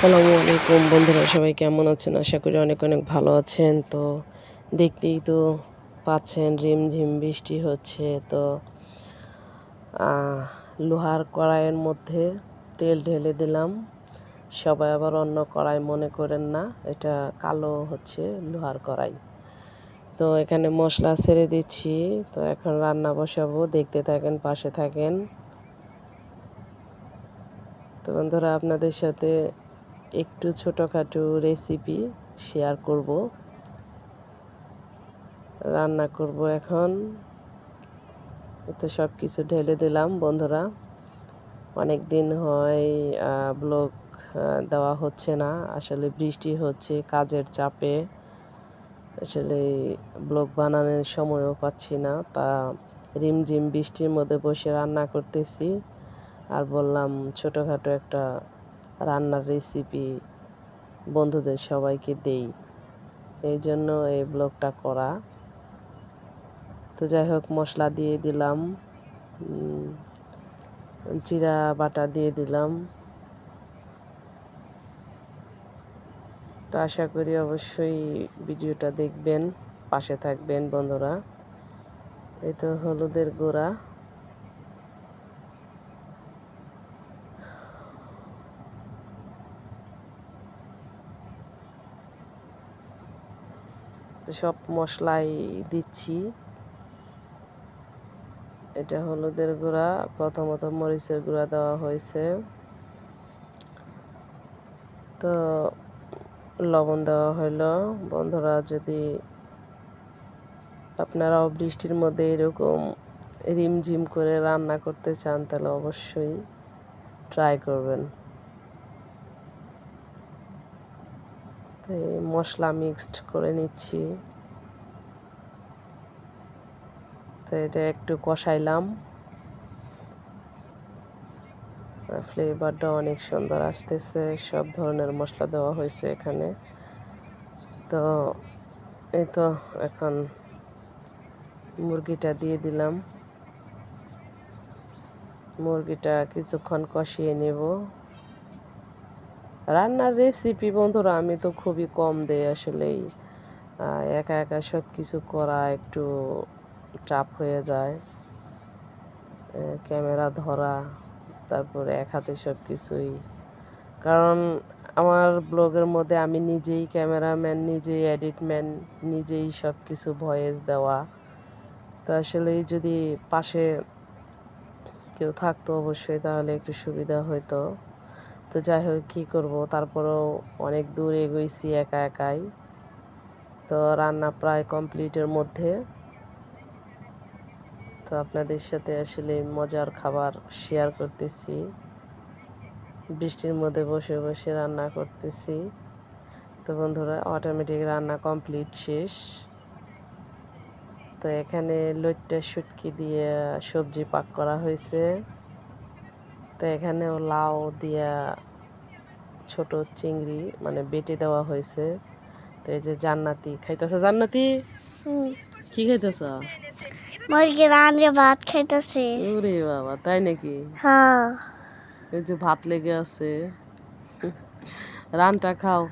আসসালামু আলাইকুম বন্ধুরা, সবাই কেমন আছেন? আশা করি অনেক অনেক ভালো আছেন। তো দেখতেই তো পাচ্ছেন রিমঝিম বৃষ্টি হচ্ছে। তো লোহার কড়াইয়ের মধ্যে তেল ঢেলে দিলাম। সবাই আবার অন্য কড়াই মনে করেন না, এটা কালো হচ্ছে লোহার কড়াই। তো এখানে মশলা ছেড়ে দিচ্ছি। তো এখন রান্না বসাবো, দেখতে থাকেন, পাশে থাকেন। তো বন্ধুরা, আপনাদের সাথে একটু ছোটোখাটো রেসিপি শেয়ার করব। রান্না করব এখন। তো সব কিছু ঢেলে দিলাম বন্ধুরা। অনেক দিন হয় ব্লগ দেওয়া হচ্ছে না। আসলে বৃষ্টি হচ্ছে, কাজের চাপে। আসলে ব্লগ বানানোর সময়ও পাচ্ছি না। তা রিমঝিম বৃষ্টির মধ্যে বসে রান্না করতেছি। আর বললাম ছোটোখাটো একটা রান্নার রেসিপি বন্ধুদের সবাইকে দেই। এই জন্য এই ব্লগটা করা। তো যাই হোক, মশলা দিয়ে দিলাম জিরা বাটা দিয়ে দিলাম। তো আশা করি অবশ্যই ভিডিওটা দেখবেন, পাশে থাকবেন বন্ধুরা। এই তো হলুদের গুঁড়া। তো সব মশলাই দিচ্ছি। এটা হলুদের গুঁড়া, প্রথমত মরিচের গুঁড়া দেওয়া হয়েছে। তো লবণ দেওয়া হলো বন্ধুরা, যদি আপনারাও বৃষ্টির মধ্যে এরকম রিমঝিম করে রান্না করতে চান, তাহলে অবশ্যই ট্রাই করবেন। তো মশলা মিক্সড করে নিচ্ছি। তো এটা একটু কষাইলাম। ফ্লেভারটা অনেক সুন্দর আসতেছে, সব ধরনের মশলা দেওয়া হয়েছে এখানে। তো এই তো এখন মুরগিটা দিয়ে দিলাম। মুরগিটা কিছুক্ষণ কষিয়ে নেব। রান্নার রেসিপি বন্ধুরা, আমি তো খুবই কম দেই আসলেই। একা একা সব কিছু করা একটু চাপ হয়ে যায়। ক্যামেরা ধরা, তারপরে এক হাতে সব কিছুই কারণ আমার ব্লগের মধ্যে আমি নিজেই ক্যামেরাম্যান, নিজেই এডিটম্যান নিজেই সব কিছু ভয়েস দেওয়া। তো আসলে যদি পাশে কেউ থাকতো অবশ্যই, তাহলে একটু সুবিধা হতো তো যাই হোক, কী করব? তারপরেও অনেক দূর এগোইছি একা একাই। তো রান্না প্রায় কমপ্লিটের মধ্যে। তো আপনাদের সাথে আসলে মজার খাবার শেয়ার করতেছি। বৃষ্টির মধ্যে বসে বসে রান্না করতেছি। তো বন্ধুরা অটোমেটিক রান্না কমপ্লিট শেষ। তো এখানে লইট্টা, শুটকি দিয়ে সবজি পাক করা হয়েছে। তো এখানেও লাউ দিয়া ছোট চিংড়ি মানে বেটে দেওয়া হয়েছে। তো এই যে জান্নাতি খাইতেছে জান্নাতি? কি খাইতেছ? মুরগি রান্না ভাত খাইতেছে। ওরে বাবা তাই নাকি? হ্যাঁ। এই যে ভাত লেগে আছে। রানটা খাও।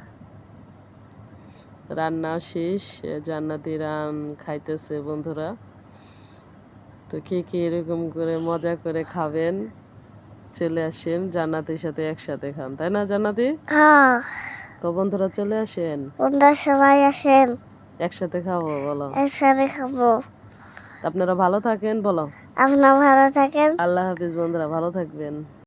রান্না শেষ জান্নাতি রান খাইতেছে বন্ধুরা। তো কে কে এরকম করে মজা করে খাবেন? চলে আসেন জান্নাতির সাথে একসাথে খান তাই না জান্নাতি? হ্যাঁ। তো বন্ধুরা চলে আসেন? বন্ধুরা সবাই আসেন। একসাথে খাব বলো। একসাথে খাব। আপনারা ভালো থাকেন বলো। আপনারা ভালো থাকেন। আল্লাহ হাফিজ বন্ধুরা ভালো থাকবেন।